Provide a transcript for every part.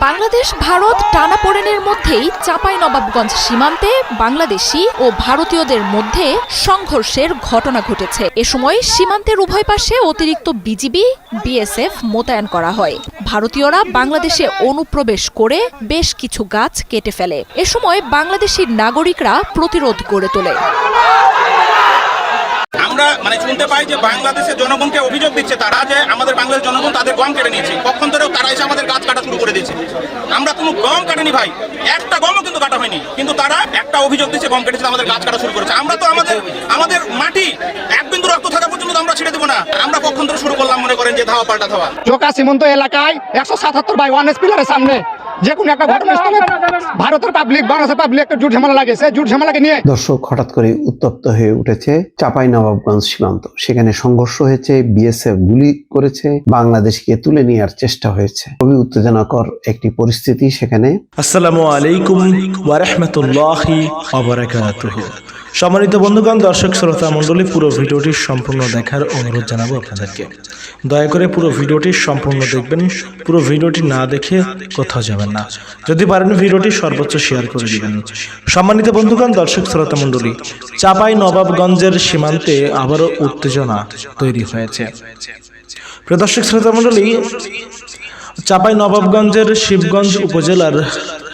বাংলাদেশ, ভারত টানাপোড়েনের মধ্যেই চাঁপাই নবাবগঞ্জ সীমান্তে বাংলাদেশি ও ভারতীয়দের মধ্যে সংঘর্ষের ঘটনা ঘটেছে। এ সময় সীমান্তের উভয় পাশে অতিরিক্ত বিজিবি, বিএসএফ মোতায়েন করা হয়। ভারতীয়রা বাংলাদেশে অনুপ্রবেশ করে বেশ কিছু গাছ কেটে ফেলে। এ সময় বাংলাদেশি নাগরিকরা প্রতিরোধ গড়ে তোলে। আমরা মানে শুনতে পাই যে বাংলাদেশের জনগণকে অভিযোগ দিচ্ছে তারা যে আমাদের বাংলাদেশ জনগণ তাদের গম কেটে নিয়েছে। কখন ধরেও তারা এসে আমাদের গাছ কাটা শুরু করে দিয়েছে। আমরা কোনো গম কাটেনি ভাই। একটা গমও কিন্তু কাটা হয়নি। কিন্তু তারা একটা অভিযোগ দিচ্ছে গম কেটেছে, আমাদের গাছ কাটা শুরু করেছে। আমরা তো আমাদের আমাদের মাটি এক বিন্দু রক্ত থাকা পর্যন্ত আমরা ছেড়ে দেবো না। আমরা কখন ধরে শুরু করলাম মনে করেন যে ধাওয়া পাল্টা ধাওয়া। চোকা সীমন্ত এলাকায় একশো সাতাত্তর বাই ওয়ান এস পিলারের সামনে যে কোনো একটা ঘটনাস্থলে ভারতের পাবলিক বাংলাদেশের পাবলিক একটা জুট ঝামেলা লাগে সেই জুট ঝামেলাকে নিয়ে দর্শক হঠাৎ করে উত্তপ্ত হয়ে উঠেছে চাপাই নবাবগঞ্জ সীমান্ত। সেখানে সংঘর্ষ হয়েছে বিএসএফ গুলি করেছে বাংলাদেশকে তুলে নেওয়ার চেষ্টা হয়েছে। খুবই উত্তেজনাকর একটি পরিস্থিতি সেখানে। আসসালামু আলাইকুম সম্মানিত বন্ধুগণ, দর্শক, শ্রোতা, মণ্ডলী, পুরো ভিডিওটি সম্পূর্ণ দেখার অনুরোধ জানাব আপনাদেরকে। দয়া করে পুরো ভিডিওটি সম্পূর্ণ দেখবেন, পুরো ভিডিওটি না দেখে কোথাও যাবেন না। যদি পারেন ভিডিওটি সর্বোচ্চ শেয়ার করে দিবেন। সম্মানিত বন্ধুগণ, দর্শক, শ্রোতা, মণ্ডলী, চাপাই নবাবগঞ্জের সীমান্তে আবারও উত্তেজনা তৈরি হয়েছে। প্রিয় দর্শক, শ্রোতা, মণ্ডলী, চাপাই নবাবগঞ্জের শিবগঞ্জ উপজেলার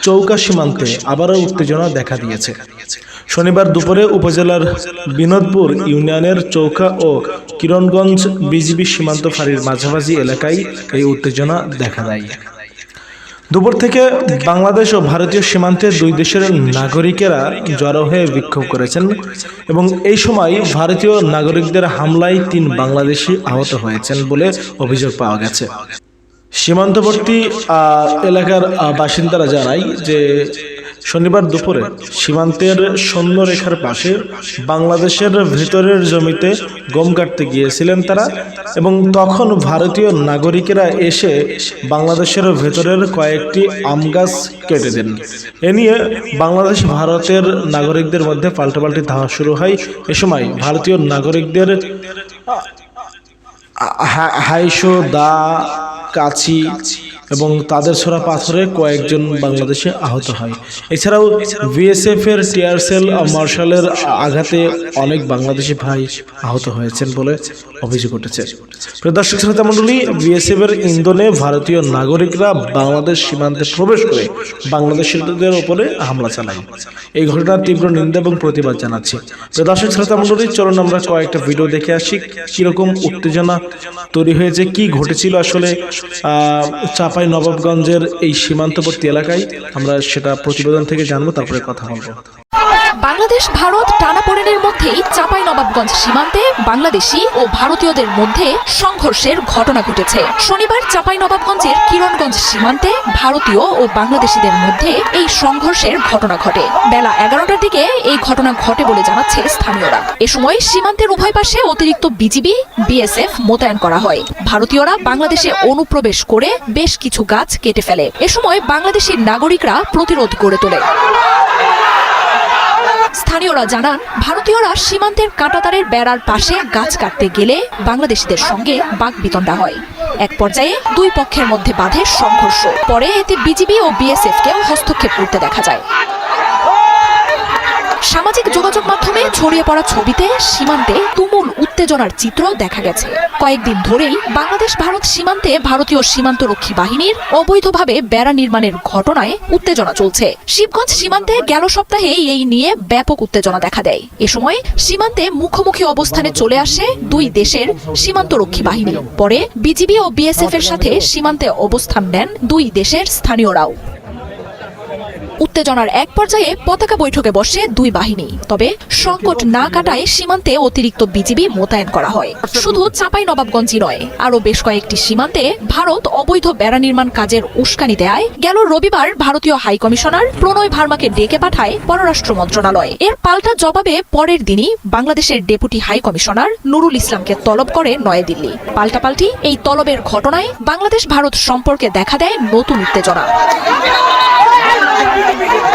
চৌকা সীমান্তে আবারও উত্তেজনা দেখা দিয়েছে। শনিবার দুপুরে উপজেলার বিনোদপুর ইউনিয়নের চৌকা ও কিরণগঞ্জ বিজিবি সীমান্ত ফাঁড়ির মাঝামাঝি এলাকায় এই উত্তেজনা দেখা দেয়। দুপুর থেকে বাংলাদেশ ও ভারতীয় সীমান্তে দুই দেশের নাগরিকেরা জড়ো হয়ে বিক্ষোভ করেছেন এবং এই সময় ভারতীয় নাগরিকদের হামলায় তিন বাংলাদেশি আহত হয়েছেন বলে অভিযোগ পাওয়া গেছে। সীমান্তবর্তী এলাকার বাসিন্দারা জানায় যে শনিবার দুপুরে সীমান্তের সৈন্যরেখার পাশে বাংলাদেশের ভেতরের জমিতে গম কাটতে গিয়েছিলেন তারা এবং তখন ভারতীয় নাগরিকেরা এসে বাংলাদেশের ভেতরের কয়েকটি আম গাছ কেটে দেন। এ নিয়ে বাংলাদেশ ভারতের নাগরিকদের মধ্যে পাল্টাপাল্টি ধাওয়া শুরু হয়। এ সময় ভারতীয় নাগরিকদের হাইশো দা কাছি এবং তাদের ছোড়া পাথরে কয়েকজন বাংলাদেশে আহত হয়। এছাড়াও বিএসএফ এর টিয়ার সেল মার্শালের আঘাতে অনেক বাংলাদেশি ভাই আহত হয়েছেন বলে অভিযোগ উঠেছে। প্রিয় দর্শক শ্রোতা মণ্ডলী বিএসএফ এর ইন্ধনে ভারতীয় নাগরিকরা বাংলাদেশ সীমান্তে প্রবেশ করে বাংলাদেশিদের উপরে হামলা চালায়। এই ঘটনার তীব্র নিন্দা এবং প্রতিবাদ জানাচ্ছি। প্রিয় দর্শক শ্রোতা মণ্ডলী চলুন আমরা কয়েকটা ভিডিও দেখে আসি। কীরকম উত্তেজনা তৈরি হয়েছে কি ঘটেছিল আসলে আহ, চাঁপাই নবাবগঞ্জের এই সীমান্তবর্তী এলাকায় আমরা সেটা প্রতিবেদন থেকে জানব তারপরে কথা বলব। বাংলাদেশ, ভারত টানাপোড়েনের মধ্যেই চাঁপাই নবাবগঞ্জ সীমান্তে বাংলাদেশি ও ভারতীয়দের মধ্যে সংঘর্ষের ঘটনা ঘটেছে। শনিবার চাঁপাই নবাবগঞ্জের কিরণগঞ্জ সীমান্তে ভারতীয় ও বাংলাদেশিদের মধ্যে এই সংঘর্ষের ঘটনা ঘটে। বেলা এগারোটার দিকে এই ঘটনা ঘটে বলে জানাচ্ছে স্থানীয়রা। এ সময় সীমান্তের উভয় পাশে অতিরিক্ত বিজিবি, বিএসএফ মোতায়েন করা হয়। ভারতীয়রা বাংলাদেশে অনুপ্রবেশ করে বেশ কিছু গাছ কেটে ফেলে। এ সময় বাংলাদেশি নাগরিকরা প্রতিরোধ গড়ে তোলে। স্থানীয়রা জানান, ভারতীয়রা সীমান্তের কাঁটাতারের বেড়ার পাশে গাছ কাটতে গেলে বাংলাদেশিদের সঙ্গে বাগবিতণ্ডা হয়। এক পর্যায়ে দুই পক্ষের মধ্যে বাধে সংঘর্ষ। পরে এতে বিজিবি ও বিএসএফকেও হস্তক্ষেপ করতে দেখা যায় সামাজিক যোগাযোগ মাধ্যমে ছড়িয়ে পড়া ছবিতে সীমান্তে তুমুল উত্তেজনার চিত্র দেখা গেছে। কয়েকদিন ধরেই বাংলাদেশ ভারত সীমান্তে ভারতীয় সীমান্তরক্ষী বাহিনীর অবৈধভাবে বেড়া নির্মাণের ঘটনায় উত্তেজনা চলছে। শিবগঞ্জ সীমান্তে গেল সপ্তাহে এই নিয়ে ব্যাপক উত্তেজনা দেখা দেয়। এ সময় সীমান্তে মুখোমুখি অবস্থানে চলে আসে দুই দেশের সীমান্তরক্ষী বাহিনী। পরে বিজিবি ও বিএসএফ এর সাথে সীমান্তে অবস্থান নেন দুই দেশের স্থানীয়রাও। উত্তেজনার এক পর্যায়ে পতাকা বৈঠকে বসে দুই বাহিনী। তবে সংকট না কাটায় সীমান্তে অতিরিক্ত বিজিবি মোতায়েন করা হয়। শুধু চাপাই নবাবগঞ্জই নয়, আরও বেশ কয়েকটি সীমান্তে ভারত অবৈধ বেড়া নির্মাণ কাজের উস্কানি দেয়। গেল রবিবার ভারতীয় হাই কমিশনার প্রণয় ভার্মাকে ডেকে পাঠায় পররাষ্ট্র মন্ত্রণালয়। এর পাল্টা জবাবে পরের দিনই বাংলাদেশের ডেপুটি হাই কমিশনার নুরুল ইসলামকে তলব করে নয়াদিল্লি। পাল্টাপাল্টি এই তলবের ঘটনায় বাংলাদেশ ভারত সম্পর্কে দেখা দেয় নতুন উত্তেজনা। Yeah.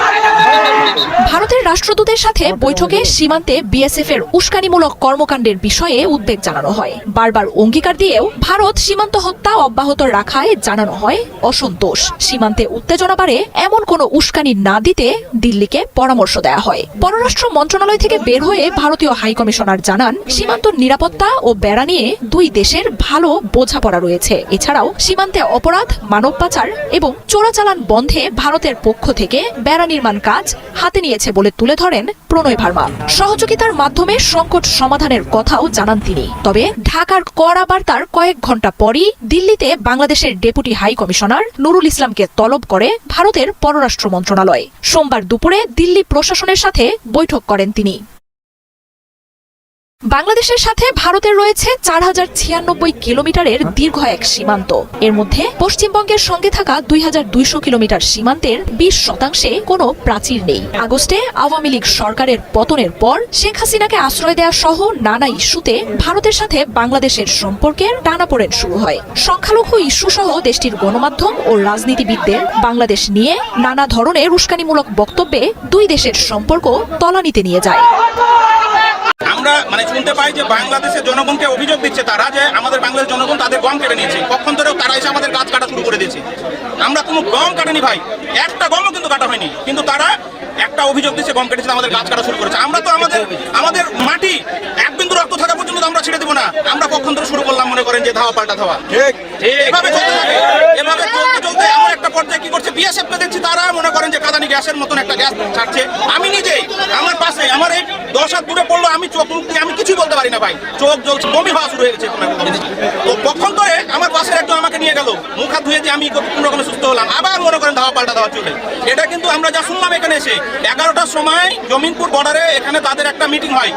ভারতের রাষ্ট্রদূতের সাথে বৈঠকে সীমান্তে বিএসএফ এর উস্কানিমূলক কর্মকাণ্ডের বিষয়ে উদ্বেগ জানানো হয়। বারবার অঙ্গীকার দিয়েও ভারত সীমান্ত হত্যা অব্যাহত রাখায় জানানো হয় অসন্তোষ। সীমান্তে উত্তেজনা বাড়ে এমন কোনো উস্কানি না দিতে দিল্লিকে পরামর্শ দেওয়া হয়। পররাষ্ট্র মন্ত্রণালয় থেকে বের হয়ে ভারতীয় হাইকমিশনার জানান, সীমান্ত নিরাপত্তা ও বেড়া নিয়ে দুই দেশের ভালো বোঝাপড়া রয়েছে। এছাড়াও সীমান্তে অপরাধ, মানব পাচার এবং চোরাচালান বন্ধে ভারতের পক্ষ থেকে বেড়া নির্মাণ কাজ হাতে নিয়েছে বলে তুলে ধরেন প্রণয় ভার্মা। সহযোগিতার মাধ্যমে সংকট সমাধানের কথাও জানান তিনি। তবে ঢাকার কড়া বার্তার কয়েক ঘণ্টা পরই দিল্লিতে বাংলাদেশের ডেপুটি হাই কমিশনার নুরুল ইসলামকে তলব করে ভারতের পররাষ্ট্র মন্ত্রণালয়। সোমবার দুপুরে দিল্লি প্রশাসনের সাথে বৈঠক করেন তিনি। বাংলাদেশের সাথে ভারতের রয়েছে চার হাজার ছিয়ানব্বই কিলোমিটারের দীর্ঘ এক সীমান্ত। এর মধ্যে পশ্চিমবঙ্গের সঙ্গে থাকা দুই হাজার দুইশো কিলোমিটার সীমান্তের বিশ শতাংশে কোনো প্রাচীর নেই। আগস্টে আওয়ামী লীগ সরকারের পতনের পর শেখ হাসিনাকে আশ্রয় দেওয়া সহ নানা ইস্যুতে ভারতের সাথে বাংলাদেশের সম্পর্কের টানাপোড়েন শুরু হয়। সংখ্যালঘু ইস্যু সহ দেশটির গণমাধ্যম ও রাজনীতিবিদদের বাংলাদেশ নিয়ে নানা ধরনের উস্কানিমূলক বক্তব্যে দুই দেশের সম্পর্ক তলানিতে নিয়ে যায়। আমরা মানে শুনতে পাই যে বাংলাদেশের জনগণকে অভিযোগ দিচ্ছে তারা যে আমাদের বাংলাদেশের জনগণ তাদের গম কেটে নিয়েছে। কখন ধরেও তারা এসে আমাদের গাছ কাটা শুরু করে দিয়েছে। আমরা কোনো গম কাটেনি ভাই। একটা গমও কিন্তু কাটা হয়নি। কিন্তু তারা একটা অভিযোগ দিচ্ছে গম কেটেছে, আমাদের গাছ কাটা শুরু করেছে। আমরা তো আমাদের আমাদের মাটি এক বিন্দু আমরা ছেড়ে দেবো না। আমরা কখন ধরে শুরু করলাম মনে করেন যে ধাওয়া পাল্টা ধাওয়া? এভাবে চলতে থাকে। এভাবে চলতে চলতে এমন একটা পর্যায়ে কি করছে? বিএসএফ কে দেখছি তারা মনে করেন যে কাদানি গ্যাসের মতন একটা গ্যাস ছাড়ছে। আমি নিজেই আমার পাশে আমার এই দশ হাত দূরে পড়ল আমি চোখ মুখ আমি কিছুই বলতে পারি না ভাই। চোখ জ্বলছে বমি হওয়া শুরু হয়ে গেছে। তো কখন ধরে আমার পাশের একজন আমাকে নিয়ে গেল মুখ হাত ধুয়ে দিয়ে আমি কোন রকমে সুস্থ হলাম। আবার মনে করেন ধাওয়া পাল্টা ধাওয়া চলে। এটা কিন্তু আমরা যা শুনলাম এখানে এসে এগারোটার সময় জমিনপুর বর্ডারে এখানে তাদের একটা মিটিং হয়।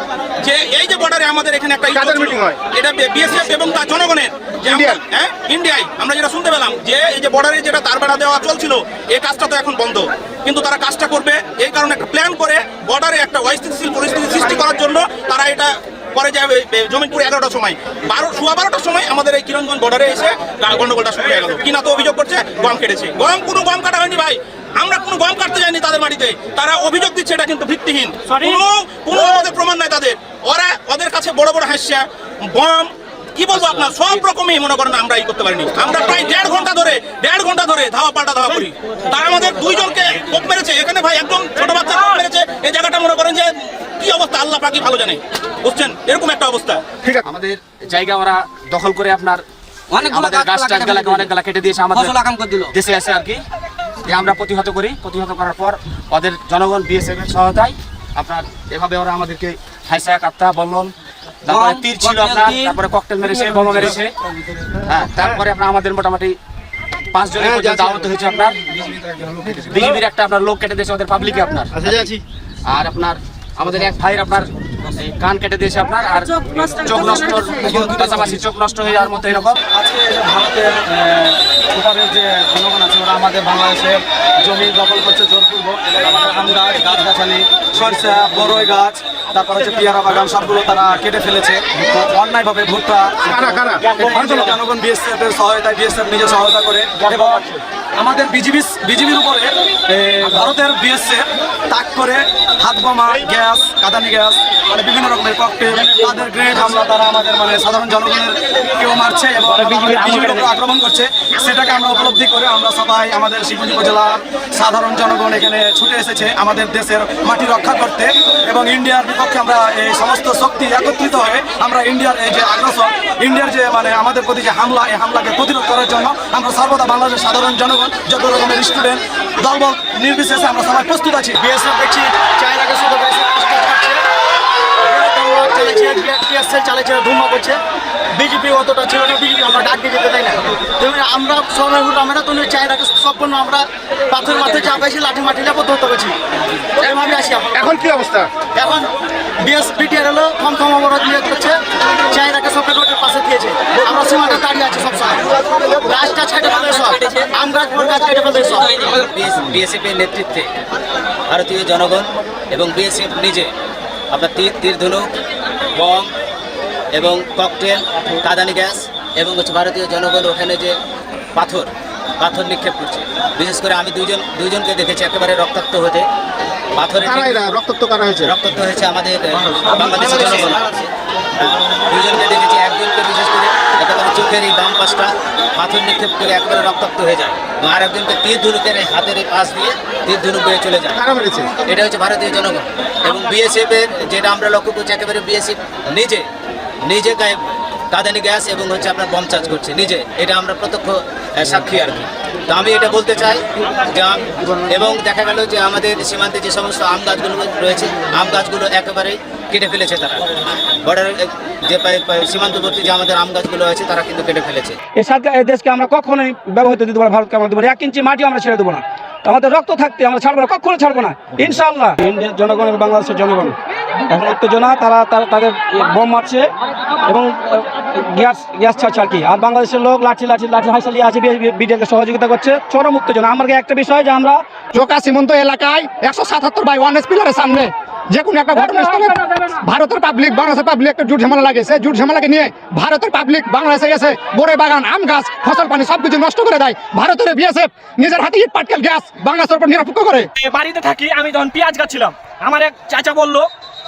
যে এই যে বর্ডারে আমাদের এখানে একটা কাদের meeting হয়? এটা বিএসএফ এবং তার জনগণের। হ্যাঁ? ইন্ডিয়ায় আমরা যেটা শুনতে পেলাম যে এই যে বর্ডারে যেটা তার বেড়া দেওয়া চলছিল এই কাজটা তো এখন বন্ধ। কিন্তু তারা কাজটা করবে এই কারণে একটা প্ল্যান করে বর্ডারে একটা অস্থিতিশীল পরিস্থিতি সৃষ্টি করার জন্য তারা এটা পরে যাবে জমিনপুর এগারোটার সময়। বারো সোয়া বারোটার সময় আমাদের এই কিরণগঞ্জ বর্ডারে এসে গন্ডগোলটা শুরু হয়ে গেল। কিনা তো অভিযোগ করছে গম কেটেছে। গম কোনো গম কাটা হয়নি ভাই। আমরা কোনো গম কাটতে যাইনি তাদের মাটিতে তারা অভিযোগ দিচ্ছে এটা কিন্তু ভিত্তিহীন। কোনো কোনো আমাদের প্রমাণ নাই তাদের। ওরা ওদের কাছে বড় বড় হাস্যা বম কি বলব আপনার সব রকমই মনে করেন আমরা এই করতে পারিনি। আমরা প্রায় দেড় ঘণ্টা ধরে দেড় ঘণ্টা ধরে ধাওয়া পাল্টা ধাওয়া করি। তারা আমাদের দুইজনকে কোপ মেরেছে। এখানে ভাই একদম ছোট বাচ্চা কোপ মেরেছে। এই জায়গাটা মনে করেন যে কি অবস্থা আল্লাহ পাকি ভালো জানে। বুঝছেন? এরকম একটা অবস্থা। ঠিক আছে। আমাদের জায়গা ওরা দখল করে আপনার অনেকগুলো আমাদের গাছ টাছ অনেক গালা কেটে দিয়েছে আমাদের ফসল আকাম করে দিল। দেশে আছে আর কি। আমরা প্রতিহত করি প্রতিহত করার পর ওদের জনগণ বিএসএফ এর সহায়তায় আপনার এভাবে ওরা আমাদেরকে হাইসা কাপ্তা বললম তারপরে তীর ছিল আপনার তারপরে ককটেল মেরেছে বোম মেরেছে। হ্যাঁ তারপরে আপনার আমাদের মোটামুটি পাঁচ জনের পর্যন্ত আহত হয়েছে আপনার। বিজেপির একটা আপনার লোক কেটে দিয়েছে ওদের পাবলিকে আপনার। আর আপনার আমাদের এক ভাইয়ের আপনার কান কেটে দিয়েছে আপনার আর চোখ নষ্ট পাশাপাশি চোখ নষ্ট হয়ে যাওয়ার মতো এরকম। আজকে ভারতের ওপারের যে জনগণ আছে ওরা আমাদের বাংলাদেশের জমি দখল করছে জোরপূর্বক। আমাদের আম গাছ গাছগাছালি সরষা বড়ই গাছ তারপর হচ্ছে পেয়ারা বাগান সবগুলো তারা কেটে ফেলেছে। অন্যায়ভাবে ভুট্টা জনগণ বিএসএফ এর সহায়তায় বিএসএফ নিজে সহায়তা করে। এবং আমাদের বিজিবি বিজিবির উপরে ভারতের বিএসএফ তাক করে হাত বোমা গ্যাস কাদানি গ্যাস মানে বিভিন্ন রকমের ককটেল তাদের গ্রেড হামলা তারা আমাদের মানে সাধারণ জনগণের কেউ মারছে এবং উপর আক্রমণ করছে। সেটাকে আমরা উপলব্ধি করে আমরা সবাই আমাদের শিবনী উপজেলার সাধারণ জনগণ এখানে ছুটে এসেছে আমাদের দেশের মাটি রক্ষা করতে এবং ইন্ডিয়ার বিপক্ষে আমরা এই সমস্ত শক্তি একত্রিত হয়ে আমরা ইন্ডিয়ার এই যে আগ্রাসন ইন্ডিয়ার যে মানে আমাদের প্রতি যে হামলা এই হামলাকে প্রতিরোধ করার জন্য আমরা সর্বদা বাংলাদেশের সাধারণ জনগণ যত রকমের স্টুডেন্ট দলবল নির্বিশেষে আমরা সবাই প্রস্তুত আছি। বিএসএফ দেখছি চায়নাকে শুধু টিএসএল চালাচ্ছে ধুমা করছে। বিজেপি অতটা ছিল না বিজেপি আমরা ডাক দিয়ে যেতে দেয় না তুমি আমরা সময় হুট আমরা তুমি চাইনাকে সম্পূর্ণ আমরা পাথর মাথায় চাপাইছি লাঠি মাটি লাপো ধরতে পেরেছি। এভাবে আসি এখন। কি অবস্থা? এখন বিএস বিটিআর হলো কম কম অবরোধ নিয়ে করছে চাইনাকে সব রোডের পাশে দিয়েছে। আমরা সীমাটা দাঁড়িয়ে আছি সব সময়। গাছটা ছেটে ফেলতে সব। আম গাছ বড় গাছ কেটে ফেলতে সব। বিএসএফ এর নেতৃত্বে ভারতীয় জনগণ এবং বিএসএফ নিজে আপনার তীর তীর ধনুক বম এবং ককটেল কাদানি গ্যাস এবং হচ্ছে ভারতীয় জনগণ ওখানে যে পাথর পাথর নিক্ষেপ করছে। বিশেষ করে আমি দুজন দুজনকে দেখেছি একেবারে রক্তাক্ত হতে। পাথরে রক্তাক্ত করা হয়েছে? রক্তাক্ত হয়েছে আমাদের বাংলাদেশের জনগণ। দুইজনকে দেখেছি একজনকে বিশেষ করে একেবারে চোখের এই বাম পাশটা পাথর নিক্ষেপ করে একেবারে রক্তাক্ত হয়ে যায়। এবং আরেকজনকে তীর ধনুকের হাতের এই পাশ দিয়ে তীর ধনুক বয়ে চলে যায়। এটা হচ্ছে ভারতীয় জনগণ। এবং বিএসএফ এর যেটা আমরা লক্ষ্য করছি একেবারে বিএসএফ নিজে নিজে গায়ে কাঁদানি গ্যাস এবং হচ্ছে আপনার বম চার্জ করছে, নিজে। এটা আমরা প্রত্যক্ষ সাক্ষী আর কি। তো আমি এটা বলতে চাই যে এবং দেখা গেল যে আমাদের সীমান্তে যে সমস্ত আম গাছগুলো রয়েছে, আম গাছগুলো একেবারেই কেটে ফেলেছে তারা। বর্ডার যে সীমান্তবর্তী যে আমাদের আম গাছগুলো আছে তারা কিন্তু কেটে ফেলেছে। এই দেশকে আমরা কখনোই ব্যবহৃত দিতে পারি ভারতকে আমরা দেবো। এক ইঞ্চি মাটি আমরা ছেড়ে দেবো না। আমাদের রক্ত থাকতে আমরা ছাড়বো না কখনো ছাড়বো না। ইনশাল্লাহ ইন্ডিয়ার জনগণ এবং বাংলাদেশের জনগণ। এখন উত্তেজনা তারা তারা তাদের বোম মারছে এবং গ্যাস গ্যাস ছাড়ছে আর কি। আর বাংলাদেশের লোক লাঠি লাঠি লাঠি হাসালি আছে বিডিএকে সহযোগিতা করছে। চরম উত্তেজনা। আমার একটা বিষয় যে আমরা চোকা সীমন্ত এলাকায় একশো সাতাত্তর বাই ওয়ান এস পিলারের সামনে যে কোনো একটা ঘটনাস্থলে ভারতের পাবলিক বাংলাদেশের পাবলিক একটা জুট ঝামেলা লাগে সেই জুট ঝামেলাকে নিয়ে ভারতের পাবলিক বাংলাদেশে এসে গোড়ে বাগান আম গাছ ফসল পানি সবকিছু নষ্ট করে দেয়। ভারতের বিএসএফ নিজের হাতে ইট পাটকেল গ্যাস বাংলাদেশের উপর নিরপেক্ষ করে। বাড়িতে থাকি আমি তখন পেঁয়াজ গাচ্ছিলাম আমার এক চাচা বলল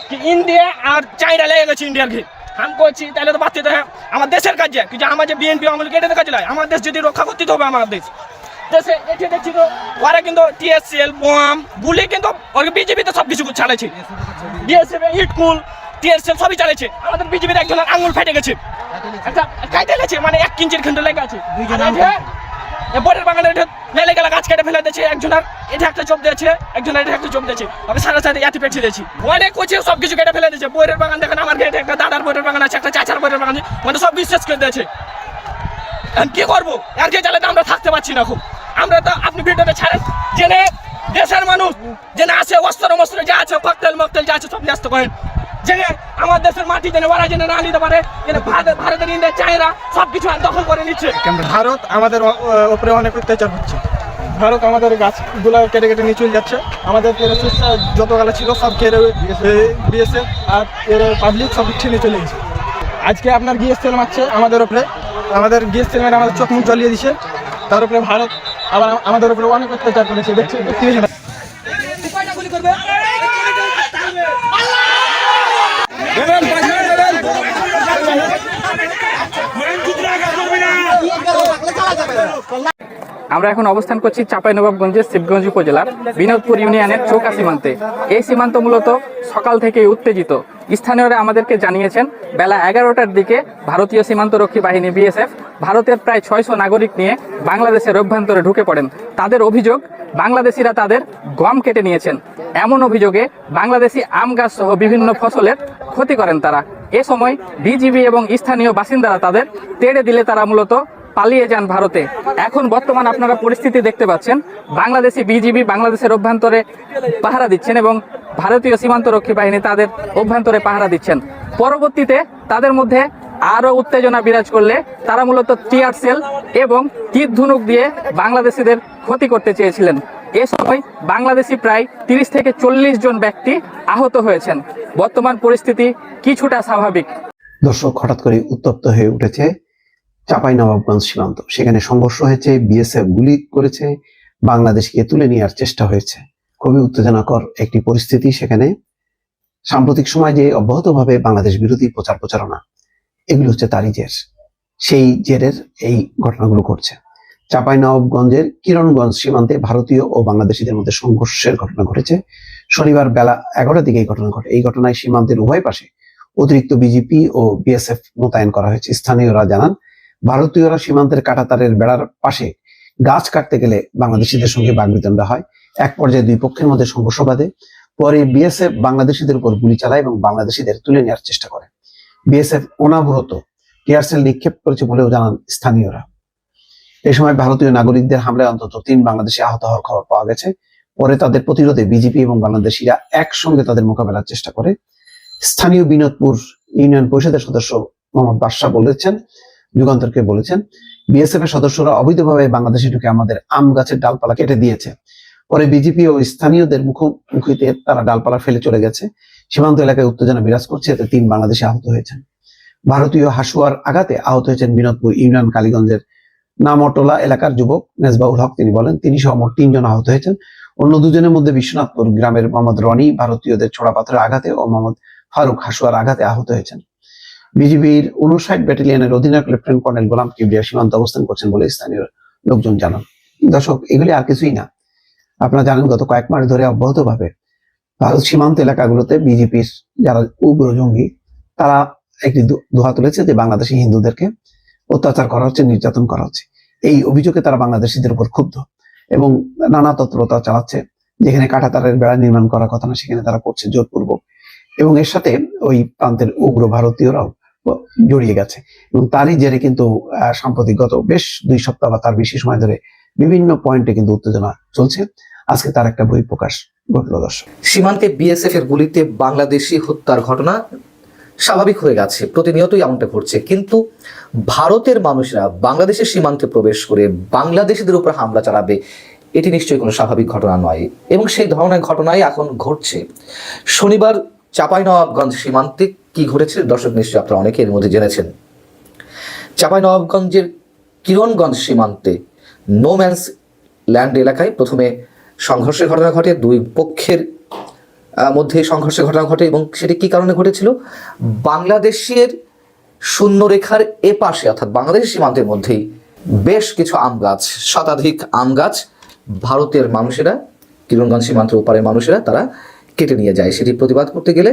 কি ইন্ডিয়া আর চাইনা লেগে গেছে ইন্ডিয়ার ঘি। আমি করছি তাহলে তো বাচ্চা আমার দেশের কাজে কিন্তু আমার যে বিএনপি আমল কেটে কাজে লাগে আমার দেশ যদি রক্ষা করতে হবে আমার দেশ। দেশে এটি দেখছি তো ওরা কিন্তু টিএসএল বোম গুলি কিন্তু ওকে বিজেপিতে সব কিছু ছাড়াইছে। বিএসএফ ইটকুল টিএসএল সবই চালাইছে আমাদের বিজেপির একজনের আঙুল ফেটে গেছে। একটা কাইতে গেছে মানে এক ইঞ্চির খান্ড লেগে আছে। বরের বাগানে মেলে গেলে গাছ কেটে ফেলে দিয়েছে একজন আর এটা একটা চোপ দিয়েছে একজন এটা একটা চোপ দিয়েছে। আমি সারা সাথে এতে পেছিয়ে দিয়েছি। অনেক কোচে সব কিছু কেটে ফেলে দিয়েছে। বইয়ের বাগান দেখেন আমার গেটে একটা দাদার বইয়ের বাগান আছে একটা চাচার বইয়ের বাগান আছে মানে সব বিশ্বাস করে দিয়েছে। কি করব? আর কে চালাতে আমরা থাকতে পারছি না খুব। আমরা তো আপনি ভিডিওটা ছাড়েন। জেনে দেশের মানুষ জেনে আছে অস্ত্র মস্ত্র যা আছে ককটেল মকটেল যা আছে, সব ন্যস্ত করেন। জেনে আমার দেশের মাটি জেনে ওরা জেনে না নিতে পারে, জেনে ভারত, ভারতের ইন্ডিয়া চায়না সব কিছু দখল করে নিচ্ছে। ভারত আমাদের উপরে অনেক অত্যাচার হচ্ছে। ভারত আমাদের গাছগুলো কেটে কেটে নিয়ে চলে যাচ্ছে। আমাদের যত গালা ছিল, সব কেড়ে বিএসএফ আর এর পাবলিক সব ছিনে চলে গেছে। আজকে আপনার গ্যাস সেল মারছে আমাদের ওপরে আমাদের গ্যাস তেল মেরে আমাদের চোখ মুখ জ্বলিয়ে দিচ্ছে তার উপরে ভারত আবার আমাদের উপরে অনেক অত্যাচার করেছে দেখছি দেখতে পেয়েছেন। আমরা এখন অবস্থান করছি চাঁপাইনবাবগঞ্জের শিবগঞ্জ উপজেলার বিনোদপুর ইউনিয়নের চৌকা সীমান্তে। এই সীমান্ত মূলত সকাল থেকে উত্তেজিত। স্থানীয়রা আমাদেরকে জানিয়েছেন, বেলা এগারোটার দিকে ভারতীয় সীমান্তরক্ষী বাহিনী বিএসএফ ভারতের প্রায় ছয়শো নাগরিক নিয়ে বাংলাদেশের অভ্যন্তরে ঢুকে পড়েন। তাদের অভিযোগ, বাংলাদেশিরা তাদের গম কেটে নিয়েছেন। এমন অভিযোগে বাংলাদেশি আম গাছ সহ বিভিন্ন ফসলের ক্ষতি করেন তারা। এ সময় বিজিবি এবং স্থানীয় বাসিন্দারা তাদের তেড়ে দিলে তারা মূলত পালিয়ে যান ভারতে। এখন বর্তমান আপনারা পরিস্থিতি দেখতে পাচ্ছেন। বাংলাদেশি বিজিবি বাংলাদেশের অভ্যন্তরে পাহারা দিচ্ছেন এবং ভারতীয় সীমান্তরক্ষী বাহিনী তাদের অভ্যন্তরে পাহারা দিচ্ছেন। পরবর্তীতে তাদের মধ্যে আরও উত্তেজনা বিরাজ করলে তারা মূলত টিয়ার সেল এবং তীর ধনুক দিয়ে বাংলাদেশিদের ক্ষতি করতে চেয়েছিলেন। এ সময় বাংলাদেশি প্রায় তিরিশ থেকে চল্লিশ জন ব্যক্তি আহত হয়েছেন। বর্তমান পরিস্থিতি কিছুটা স্বাভাবিক। দর্শক, হঠাৎ করে উত্তপ্ত হয়ে উঠেছে চাপাই নবাবগঞ্জ সীমান্ত। সেখানে সংঘর্ষ হয়েছে, বিএসএফ গুলি করেছে, বাংলাদেশকে তুলে নেওয়ার চেষ্টা হয়েছে। খুবই উত্তেজনাকর একটি পরিস্থিতি সেখানে। সাম্প্রতিক সময় যে অব্যাহতভাবে বাংলাদেশ বিরোধী প্রচার প্রচারণা, এগুলো হচ্ছে তারই জের। সেই জেরের এই ঘটনাগুলো ঘটছে। চাপাই নবাবগঞ্জের কিরণগঞ্জ সীমান্তে ভারতীয় ও বাংলাদেশিদের মধ্যে সংঘর্ষের ঘটনা ঘটেছে। শনিবার বেলা এগারোটার দিকে এই ঘটনা ঘটে। এই ঘটনায় সীমান্তের উভয় পাশে অতিরিক্ত বিজেপি ও বিএসএফ মোতায়েন করা হয়েছে। স্থানীয়রা জানান ভারতীয়রা সীমান্তের কাটাতারের বেড়ার পাশে গাছ কাটতে গেলে বাংলাদেশিদের সঙ্গে বাগবিতণ্ডা হয়। এক পর্যায়ে দুই পক্ষের মধ্যে সংঘর্ষ বাঁধে। পরে বিএসএফ বাংলাদেশিদের উপর গুলি চালায় এবং বাংলাদেশিদের তুলে নেওয়ার চেষ্টা করে। বিএসএফ অনাবরত টিয়ারসেল নিক্ষেপ করেছে বলেও জানান স্থানীয়রা। এই সময় ভারতীয় নাগরিকদের হামলায় অন্তত তিন বাংলাদেশি আহত হওয়ার খবর পাওয়া গেছে। পরে তাদের প্রতিরোধে বিজেপি এবং বাংলাদেশিরা একসঙ্গে তাদের মোকাবেলার চেষ্টা করে। স্থানীয় বিনোদপুর ইউনিয়ন পরিষদের সদস্য মোহাম্মদ বাদশাহ বলেছেন যুগান্তরকে বলেছেন। বিএসএফ এর সদস্যরা অবৈধভাবে বাংলাদেশে ঢুকে আমাদের আম গাছের ডালপালা কেটে দিয়েছে। পরে বিজেপি ও স্থানীয়দের মুখোমুখিতে তারা ডালপালা ফেলে চলে গেছে। সীমান্ত এলাকায় উত্তেজনা বিরাজ করছে, এতে তিন বাংলাদেশি আহত হয়েছেন। ভারতীয় হাসুয়ার আঘাতে আহত হয়েছেন বিনোদপুর ইউনিয়ন কালীগঞ্জের নামটোলা এলাকার যুবক নেজবাউল হক। তিনি বলেন তিনি সহ মোট তিনজন আহত হয়েছেন। অন্য দুজনের মধ্যে বিশ্বনাথপুর গ্রামের মোহাম্মদ রনি, ভারতীয়দের ছোড়া পাথরের আঘাতে ও মোহাম্মদ ফারুক হাসুয়ার আঘাতে আহত হয়েছেন। বিজিবির উনষাট ব্যাটালিয়নের অধিনায়ক লেফটেন্যান্ট কর্নেল গোলাম কিবরিয়া সীমান্ত অবস্থান করছেন বলে স্থানীয় লোকজন জানান। দর্শক, এগুলি আর কিছুই না। আপনারা জানেন, গত কয়েক মাস ধরে অব্যাহতভাবে ভারত সীমান্ত এলাকাগুলোতে বিজেপির যারা উগ্র জঙ্গি, তারা একটি দোহা তুলেছে যে বাংলাদেশি হিন্দুদেরকে অত্যাচার করা হচ্ছে, নির্যাতন করা হচ্ছে। এই অভিযোগে তারা বাংলাদেশিদের উপর ক্ষুব্ধ এবং নানা তৎপরতা চালাচ্ছে, যেখানে কাঁটাতারের বেড়া নির্মাণ করার কথা না, সেখানে তারা করছে জোরপূর্বক। এবং এর সাথে ওই প্রান্তের উগ্র ভারতীয়রাও জড়িয়ে গেছে। এবং তারই জেরে কিন্তু সাম্প্রতিক গত বেশ দুই সপ্তাহ বা তার বেশি সময় ধরে বিভিন্ন পয়েন্টে কিন্তু উত্তেজনা চলছে। আজকে তার একটা বই প্রকাশ ঘটল দর্শক। সীমান্তে বিএসএফ এর গুলিতে বাংলাদেশি হত্যার ঘটনা স্বাভাবিক হয়ে গেছে, প্রতিনিয়তই এমনটা ঘটছে। কিন্তু ভারতের মানুষরা বাংলাদেশের সীমান্তে প্রবেশ করে বাংলাদেশিদের উপর হামলা চালাবে, এটি নিশ্চয়ই কোনো স্বাভাবিক ঘটনা নয়। এবং সেই ধরনের ঘটনাই এখন ঘটছে। শনিবার চাঁপাইনবাবগঞ্জ সীমান্তে কি ঘটেছে দর্শক, নিশ্চয়ই আপনারা অনেকে এর মধ্যে জেনেছেন। চাঁপাইনবাবগঞ্জের কিরণগঞ্জ সীমান্তে নোম্যান্স ল্যান্ড এলাকায় প্রথমে সংঘর্ষের ঘটনা ঘটে, দুই পক্ষের মধ্যে সংঘর্ষের ঘটনা ঘটে এবং সেটি কি কারণে ঘটেছিল? বাংলাদেশের শূন্যরেখার এ পাশে অর্থাৎ বাংলাদেশ সীমান্তের মধ্যেই বেশ কিছু আম গাছ, শতাধিক আম গাছ ভারতের মানুষেরা, কিরণগঞ্জ সীমান্তের ওপারের মানুষেরা, তারা কেটে নিয়ে যায় সেটি প্রতিবাদ করতে গেলে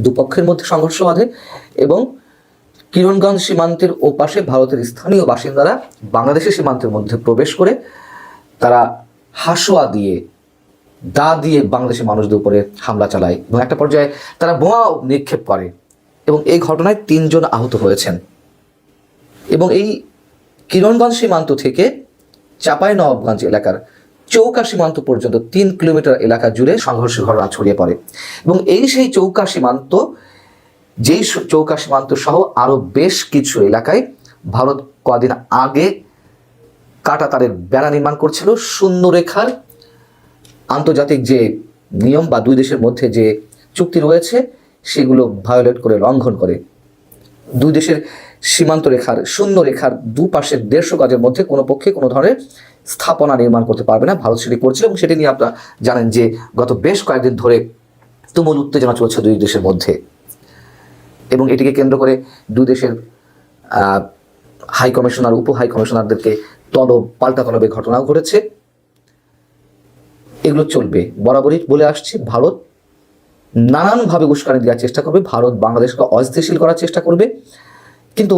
দুপক্ষের মধ্যে সংঘর্ষ বাঁধে এবং কিরণগঞ্জ সীমান্তের ওপাশে ভারতের স্থানীয় বাসিন্দারা বাংলাদেশের সীমান্তের মধ্যে প্রবেশ করে তারা হাসোয়া দিয়ে, দা দিয়ে বাংলাদেশের মানুষদের উপরে হামলা চালায় এবং একটা পর্যায়ে তারা বোমা নিক্ষেপ করে এবং এই ঘটনায় তিনজন আহত হয়েছেন। এবং এই কিরণগঞ্জ সীমান্ত থেকে চাপাই নবাবগঞ্জ এলাকার চৌকা সীমান্ত পর্যন্ত তিন কিলোমিটার এলাকা জুড়ে সংঘর্ষের ঘটনা ছড়িয়ে পড়ে। এবং এই সেই চৌকা সীমান্ত যেই চৌকা সীমান্ত সহ আরও বেশ কিছু এলাকায় ভারত কদিন আগে কাটা তারের বেড়া নির্মাণ করছিল। শূন্য রেখার আন্তর্জাতিক যে নিয়ম বা দুই দেশের মধ্যে যে চুক্তি রয়েছে, সেগুলো ভায়োলেট করে লঙ্ঘন করে। দুই দেশের সীমান্ত রেখার, শূন্য রেখার দুপাশের দেড়শো গজের মধ্যে কোনো পক্ষে কোনো ধরনের স্থাপনা নির্মাণ করতে পারবে না। ভারত সেটি করছে এবং সেটি নিয়ে আপনারা জানেন যে গত বেশ কয়েকদিন ধরে তুমুল উত্তেজনা চলছে দুই দেশের মধ্যে এবং এটিকে কেন্দ্র করে দুই দেশের হাই কমিশনার, উপ হাই কমিশনারদেরকে তলব পাল্টা তলবের ঘটনাও ঘটেছে। এগুলো চলবে। বরাবরই বলে আসছে, ভারত নানানভাবে উস্কানি দেওয়ার চেষ্টা করবে। ভারত বাংলাদেশকে অস্থিতিশীল করার চেষ্টা করবে। কিন্তু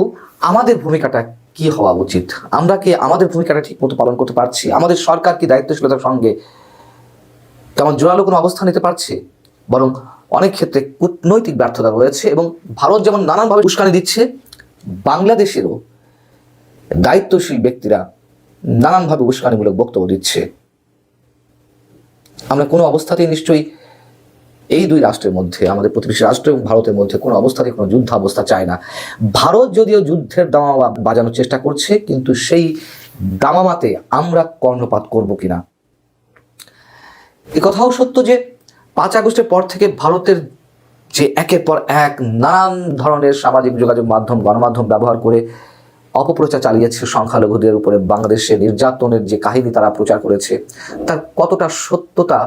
আমাদের ভূমিকাটা কি হওয়া উচিত? আমরা কি আমাদের ভূমিকাটা ঠিক মতো পালন করতে পারছি? আমাদের সরকার কি দায়িত্বশীলতার সঙ্গে তেমন জোরালো কোনো অবস্থান নিতে পারছে? বরং অনেক ক্ষেত্রে কূটনৈতিক ব্যর্থতা রয়েছে এবং ভারত যেমন নানানভাবে উস্কানি দিচ্ছে, বাংলাদেশেরও দায়িত্বশীল ব্যক্তিরা নানানভাবে উস্কানিমূলক বক্তব্য দিচ্ছে। আমরা কোনো অবস্থাতেই নিশ্চয়ই এই দুই রাষ্ট্রের মধ্যে, আমাদের প্রতিবেশী রাষ্ট্র এবং ভারতের মধ্যে কোনো অবস্থাতে কোনো যুদ্ধ অবস্থা চায় না। ভারত যদিও যুদ্ধের দামা বাজানোর চেষ্টা করছে, কিন্তু সেই দামামাতে আমরা কর্ণপাত করব কিনা? এ কথাও সত্য যে, পাঁচ আগস্টের পর থেকে ভারতের যে একের পর এক নানান ধরনের সামাজিক যোগাযোগ মাধ্যম, গণমাধ্যম ব্যবহার করে অপপ্রচার চালিয়েছে সংখ্যালঘুদের উপরে, বাংলাদেশে নির্যাতনের যে কাহিনী তারা প্রচার করেছে, তার কতটা সত্যতা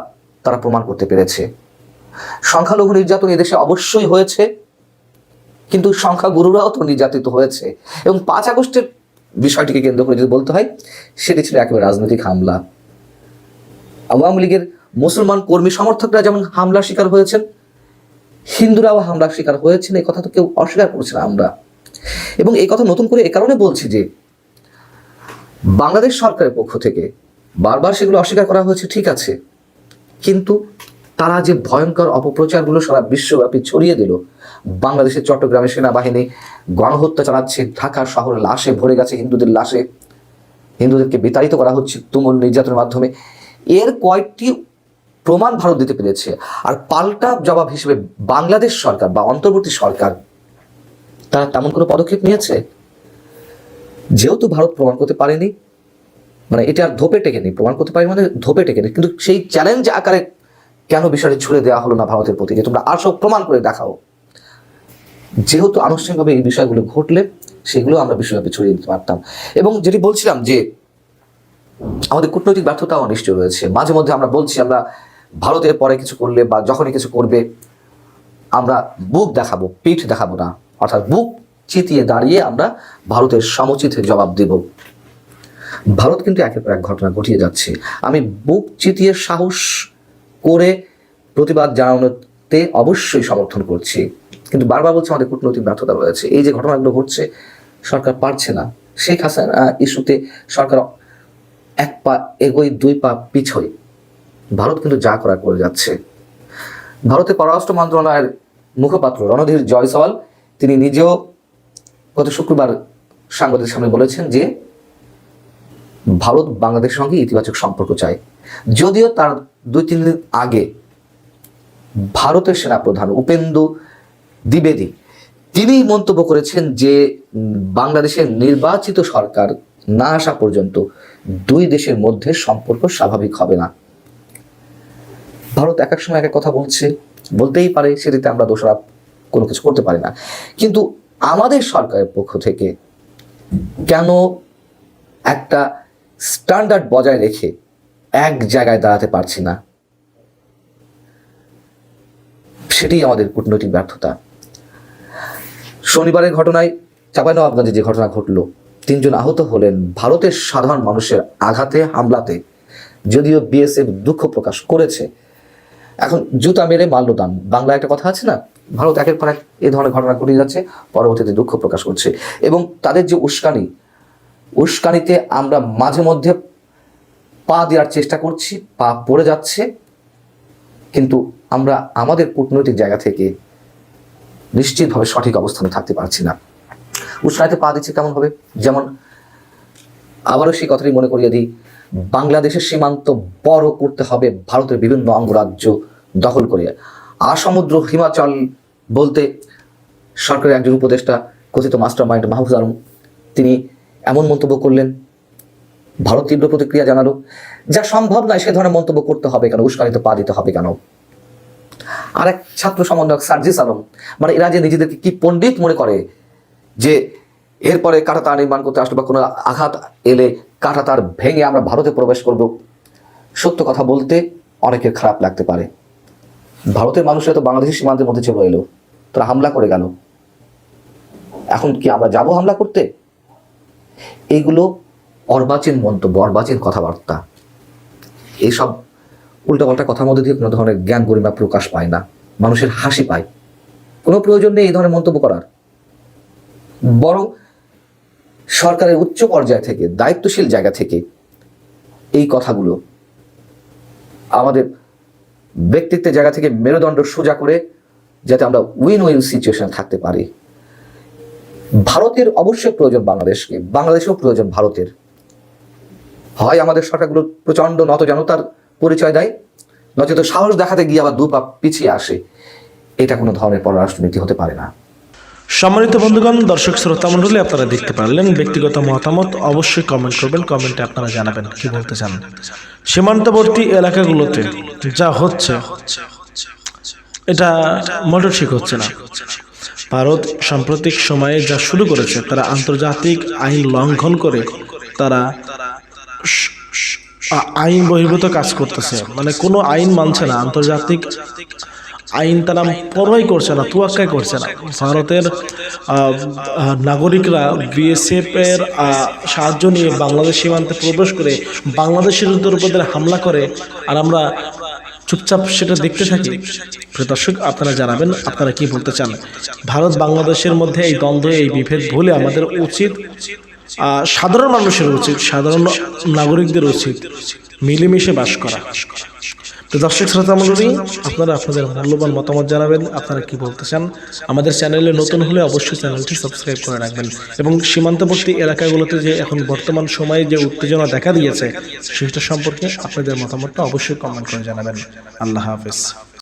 তারা প্রমাণ করতে পেরেছে? সংখ্যালঘু নির্যাতন এদেশে অবশ্যই হয়েছে, কিন্তু সংখ্যাগুরুরাও তো নির্যাতিত হয়েছে। এবং পাঁচ আগস্টের বিষয়টিকে কেন্দ্র করে যদি বলতে হয়, সেটি ছিল একেবারে রাজনৈতিক হামলা। আওয়ামী লীগের মুসলমান কর্মী সমর্থকরা যেমন হামলার শিকার হয়েছেন, হিন্দুরাও হামলার শিকার হয়েছেন, এই কথা তো কেউ অস্বীকার করছে না আমরা। এবং এই কথা নতুন করে এ কারণে বলছি যে, বাংলাদেশ সরকারের পক্ষ থেকে বারবার সেগুলো অস্বীকার করা হয়েছে, ঠিক আছে। কিন্তু তারা যে ভয়ঙ্কর অপপ্রচারগুলো সারা বিশ্বব্যাপী ছড়িয়ে দিল, বাংলাদেশের চট্টগ্রামের সেনাবাহিনী গণহত্যা চালাচ্ছে ঢাকা শহর লাশে ভরে গেছে হিন্দুদের লাশে। হিন্দুদেরকে বিতাড়িত করা হচ্ছে তুমুল নির্যাতনের মাধ্যমে। এর কয়েকটি প্রমাণ ভারত দিতে পেরেছে। আর পাল্টা জবাব হিসেবে বাংলাদেশ সরকার বা অন্তর্বর্তী সরকার তারা তেমন কোনো পদক্ষেপ নিয়েছে? যেহেতু ভারত প্রমাণ করতে পারেনি মানে এটা আর ধোপে টেকেনি, প্রমাণ করতে পারেনি মানে ধোপে টেকেনি। কিন্তু সেই চ্যালেঞ্জ আকারে কেন বিষয়টি ছুড়ে দেওয়া হলো না ভারতের প্রতি? যে তোমরা আসো, প্রমাণ করে দেখাও। যেহেতু আনুষ্ঠানিকভাবে এই বিষয়গুলো ঘটলে, সেগুলো আমরা বিশ্বব্যাপী ছড়িয়ে দিতে পারতাম। এবং যেটি বলছিলাম যে, আমাদের কূটনৈতিক ব্যর্থতাও নিশ্চয় রয়েছে। মাঝে মধ্যে আমরা বলছি, আমরা ভারতের পরে কিছু করলে বা যখনই কিছু করবে, আমরা বুক দেখাবো, পিঠ দেখাবো না। অর্থাৎ বুক চিতিয়ে দাঁড়িয়ে আমরা ভারতের সমুচিত জবাব দেব। ভারত কিন্তু একের পর এক ঘটনা ঘটিয়ে যাচ্ছে। আমি বুক চিতিয়ে সাহস করে প্রতিবাদ জানানোতে অবশ্যই সমর্থন করছি। কিন্তু বারবার বলছে আমাদের কূটনৈতিক ব্যর্থতা রয়েছে। এই যে ঘটনাগুলো ঘটছে, সরকার পারছে না। শেখ হাসিনা ইস্যুতে সরকার এক পা এগোই দুই পা পিছই ভারত কিন্তু যা করার করে যাচ্ছে। ভারতের পররাষ্ট্র মন্ত্রণালয়ের মুখপাত্র রণধীর জয়সওয়াল, তিনি নিজেও গত শুক্রবার সাংবাদিকদের সামনে বলেছেন যে, ভারত বাংলাদেশের সঙ্গে ইতিবাচক সম্পর্ক চায়। যদিও তার দুই, তিন দিন আগে ভারতের সেনাপ্রধান উপেন্দু দ্বিবেদী তিনি মন্তব্য করেছেন যে বাংলাদেশের নির্বাচিত সরকার না আসা পর্যন্ত দুই দেশের মধ্যে সম্পর্ক স্বাভাবিক হবে না। ভারত এক এক সময় এক কথা বলছে, বলতেই পারে সেটিতে আমরা দোষারোপ কোনো কিছু করতে পারি না। কিন্তু আমাদের সরকারের পক্ষ থেকে কেন একটা স্ট্যান্ডার্ড বজায় রেখে এক জায়গায় দাঁড়াতে পারছি না। সেটি আমাদের কূটনৈতিক ব্যর্থতা। শনিবারের ঘটনায় চাঁপাইনবাবগঞ্জে যে ঘটনা ঘটলো, তিনজন আহত হলেন ভারতের সাধারণ মানুষের আঘাতে, হামলাতে, যদিও বিএসএফ দুঃখ প্রকাশ করেছে। এখন জুতা মেরে মাল্যদান। বাংলা একটা কথা আছে না? ভারত একের পর এক এ ধরনের ঘটনা ঘটিয়ে যাচ্ছে, পরবর্তীতে দুঃখ প্রকাশ করছে। এবং তাদের যে উস্কানি, উস্কানিতে আমরা মাঝে মধ্যে পা দেওয়ার চেষ্টা করছি, পা পড়ে যাচ্ছে। কিন্তু আমরা আমাদের কূটনৈতিক জায়গা থেকে নিশ্চিতভাবে সঠিক অবস্থানে থাকতে পারছি না। উৎসাহিত পা দিচ্ছে কেমন হবে? যেমন আবারও সেই কথাটি মনে করিয়ে দিই, বাংলাদেশের সীমান্ত বড় করতে হবে ভারতের বিভিন্ন অঙ্গরাজ্য দখল করে। আসমুদ্র হিমাচল বলতে সরকারের একজন উপদেষ্টা কথিত মাস্টার মাইন্ড মাহফুজ আলম, তিনি এমন মন্তব্য করলেন ভারত তীব্র প্রতিক্রিয়া জানালো। যা সম্ভব নয় সে ধরনের মন্তব্য করতে হবে কেন? উস্কানিতে পা দিতে হবে কেন? আরেক ছাত্র সমন্বয়ক সার্জিস আলম মানে এরা যে নিজেদেরকে কি পণ্ডিত মনে করে যে এরপরে কাঁটাতার নির্মাণ করতে আসলে বা কোনো আঘাত এলে কাঁটাতার ভেঙে আমরা ভারতে প্রবেশ করব, সত্য কথা বলতে অনেকের খারাপ লাগতে পারে। ভারতের মানুষরা তো বাংলাদেশের সীমান্তের মধ্যে চলে এলো, তারা হামলা করে গেল। এখন কি আমরা যাব হামলা করতে? এইগুলো অর্বাচীন মন্তব্য, অর্বাচীন কথাবার্তা। এইসব উল্টাপাল্টা কথার মধ্যে দিয়ে কোনো ধরনের জ্ঞান গরিমা প্রকাশ পায় না, মানুষের হাসি পায়। কোনো প্রয়োজন নেই এই ধরনের মন্তব্য করার। বরং সরকারের উচ্চ পর্যায় থেকে, দায়িত্বশীল জায়গা থেকে এই কথাগুলো আমাদের ব্যক্তিত্বের জায়গা থেকে মেরুদণ্ড সোজা করে যাতে আমরা উইন উইন সিচুয়েশন থাকতে পারি। ভারতের অবশ্যই প্রয়োজন বাংলাদেশকে, বাংলাদেশেও প্রয়োজন ভারতের। হয় আমাদের সরকারগুলো প্রচণ্ড নতজনতার পরিচয় দেয়। নচেত সাহস দেখাতে গিয়ে আবার দু পা পিছিয়ে আসে। এটা কোনো ধরনের পররাষ্ট্রনীতি হতে পারে না। সম্মানিত বন্ধুগণ, দর্শক শ্রোতা মণ্ডলী, আপনারা দেখতে পারলেন ব্যক্তিগত মতামত। অবশ্যই কমেন্ট করবেন কমেন্টে আপনারা জানাবেন কি বলতে চান। সীমান্তবর্তী এলাকাগুলোতে যা হচ্ছে, এটা মোটর ঠিক হচ্ছে না। ভারত সাম্প্রতিক সময়ে যা শুরু করেছে, তারা আন্তর্জাতিক আইন লঙ্ঘন করে তারা আইন বহির্ভূত কাজ করতেছে। মানে কোনো আইন মানছে না, আন্তর্জাতিক আইন তারা পরোয়াই করছে না, তুয়াক্কাই করছে না। ভারতের নাগরিকরা বিএসএফ এর সাহায্য নিয়ে বাংলাদেশ সীমান্তে প্রবেশ করে বাংলাদেশের উপর হামলা করে। আর আমরা চুপচাপ সেটা দেখতে থাকি। দর্শক, আপনারা জানাবেন, আপনারা কি বলতে চান? ভারত বাংলাদেশের মধ্যে এই দ্বন্দ্ব, এই বিভেদ ভুলে আমাদের উচিত সাধারণ মানুষের উচিত, সাধারণ নাগরিকদের উচিত মিলেমিশে বাস করা। তো দর্শক শ্রোতা মণ্ডলী, আপনারা আপনাদের মূল্যবান মতামত জানাবেন, আপনারা কি বলতে চান আমাদের চ্যানেলে নতুন হলে অবশ্যই চ্যানেলটি সাবস্ক্রাইব করে রাখবেন। এবং সীমান্তবর্তী এলাকাগুলোতে যে এখন বর্তমান সময়ে যে উত্তেজনা দেখা দিয়েছে, সেটা সম্পর্কে আপনাদের মতামতটা অবশ্যই কমেন্ট করে জানাবেন। আল্লাহ হাফেজ।